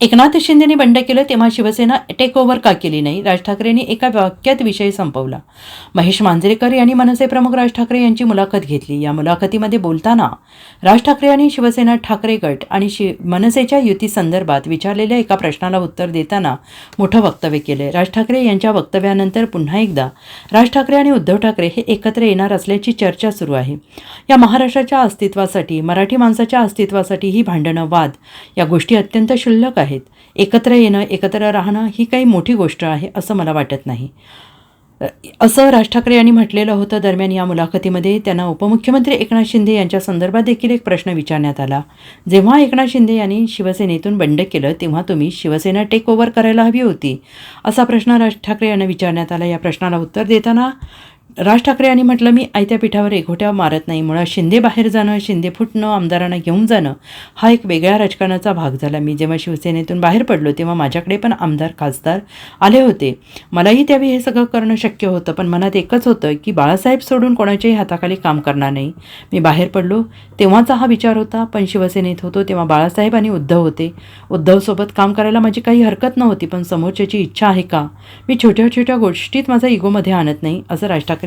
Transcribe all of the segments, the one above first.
एकनाथ शिंदेने बंड केलं तेव्हा शिवसेना टेक ओव्हर का केली नाही? राज ठाकरेंनी एका वाक्यात विषय संपवला. महेश मांजरेकर यांनी मनसे प्रमुख राज ठाकरे यांची मुलाखत घेतली. या मुलाखतीमध्ये बोलताना राज ठाकरे यांनी शिवसेना ठाकरे गट आणि शि मनसेच्या युती संदर्भात विचारलेल्या एका प्रश्नाला उत्तर देताना मोठं वक्तव्य केलं राज ठाकरे यांच्या वक्तव्यानंतर पुन्हा एकदा राज ठाकरे आणि उद्धव ठाकरे हे एकत्र येणार असल्याची चर्चा सुरू आहे. या महाराष्ट्राच्या अस्तित्वासाठी मराठी माणसाच्या अस्तित्वासाठी ही भांडणं वाद. या गोष्टी अत्यंत क्षुल्लक आहेत. आहेत. एकत्र येणं एकत्र राहणं ही काही मोठी गोष्ट आहे असं मला वाटत नाही. असं राज ठाकरे यांनी म्हटलेलं होतं दरम्यान या मुलाखतीमध्ये. त्यांना उपमुख्यमंत्री एकनाथ शिंदे यांच्या संदर्भात देखील एक प्रश्न विचारण्यात आला. जेव्हा एकनाथ शिंदे यांनी शिवसेनेतून बंड केलं तेव्हा तुम्ही शिवसेना टेक ओव्हर करायला हवी होती. असा प्रश्न राज ठाकरे यांना विचारण्यात आला. या प्रश्नाला उत्तर देताना राज ठाकरे यांनी म्हटलं मी आयत्या पिठावर एकोट्या मारत नाही. मुळात शिंदे बाहेर जाणं शिंदे फुटणं आमदारांना घेऊन जाणं हा एक वेगळ्या राजकारणाचा भाग झाला. मी जेव्हा शिवसेनेतून बाहेर पडलो तेव्हा माझ्याकडे पण आमदार खासदार आले होते. मलाही त्यावेळी हे सगळं करणं शक्य होतं पण मनात एकच होतं की बाळासाहेब सोडून कोणाच्याही हाताखाली काम करणार नाही. मी बाहेर पडलो तेव्हाचा हा विचार होता. पण शिवसेनेत होतो तेव्हा बाळासाहेब आणि उद्धव होते. उद्धवसोबत काम करायला माझी काही हरकत नव्हती पण समोरच्याची इच्छा आहे का? मी छोट्या छोट्या गोष्टीत माझा इगोमध्ये आणत नाही असं राज ठाकरे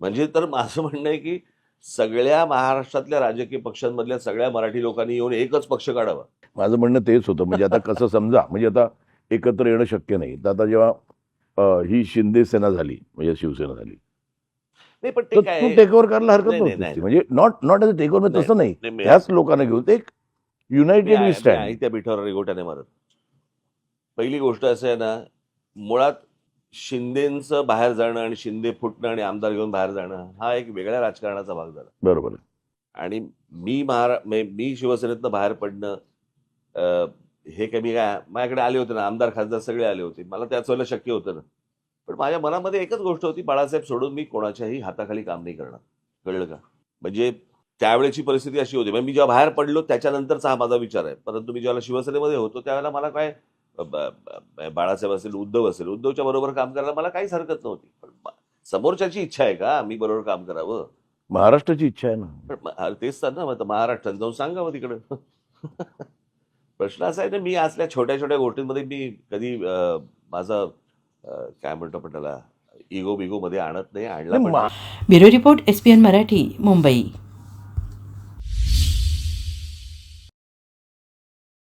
म्हणजे तर माझं म्हणणं आहे की सगळ्या महाराष्ट्रातल्या राजकीय पक्षांमधल्या सगळ्या मराठी लोकांनी येऊन एकच पक्ष काढावा. माझं म्हणणं तेच होतं. म्हणजे आता कसं समजा म्हणजे आता एकत्र येणं शक्य नाही. तर आता जेव्हा ही शिंदे सेना झाली म्हणजे शिवसेना झाली. नाही पण ते काय? टेक ओव्हर करायला हरकत नव्हती. म्हणजे not not as take over तसं नाही. त्याच लोकांना घेऊन एक युनायटेड त्या पिठावर रेगोट्याने मारत. पहिली गोष्ट असं आहे ना मुळात शिंदेचं बाहेर जाणं आणि शिंदे फुटणं आणि आमदार घेऊन बाहेर जाणं हा एक वेगळ्या राजकारणाचा भाग झाला. बरोबर. आणि मी महारा मे- शिवसेनेतनं बाहेर पडणं अं, हे काही मी काय माझ्याकडे आले होते ना आमदार खासदार सगळे आले होते. मला त्याच वेळेला शक्य होतं ना. पण माझ्या मनामध्ये एकच गोष्ट होती बाळासाहेब सोडून मी कोणाच्याही हाताखाली काम नाही करणार. कळलं का? म्हणजे त्यावेळेची परिस्थिती अशी होती. म्हणजे मी जेव्हा बाहेर पडलो त्याच्यानंतरचा हा माझा विचार आहे. परंतु मी जेव्हा शिवसेनेमध्ये होतो त्यावेळेला मला काय बाळासाहेब असेल उद्धव असेल उद्धवच्या बरोबर काम करायला मला काहीच हरकत नव्हती. पण समोरच्याची इच्छा आहे का मी बरोबर काम करावं? महाराष्ट्राची इच्छा आहे ना. पण तेच तर ना मग महाराष्ट्रात जाऊन सांगावं तिकडं. प्रश्न असा आहे ना मी असल्या छोट्या छोट्या गोष्टींमध्ये मी कधी माझं काय म्हणतो आपण त्याला इगो बिगो मध्ये आणत नाही आणला पण bureau report S P N Marathi Mumbai.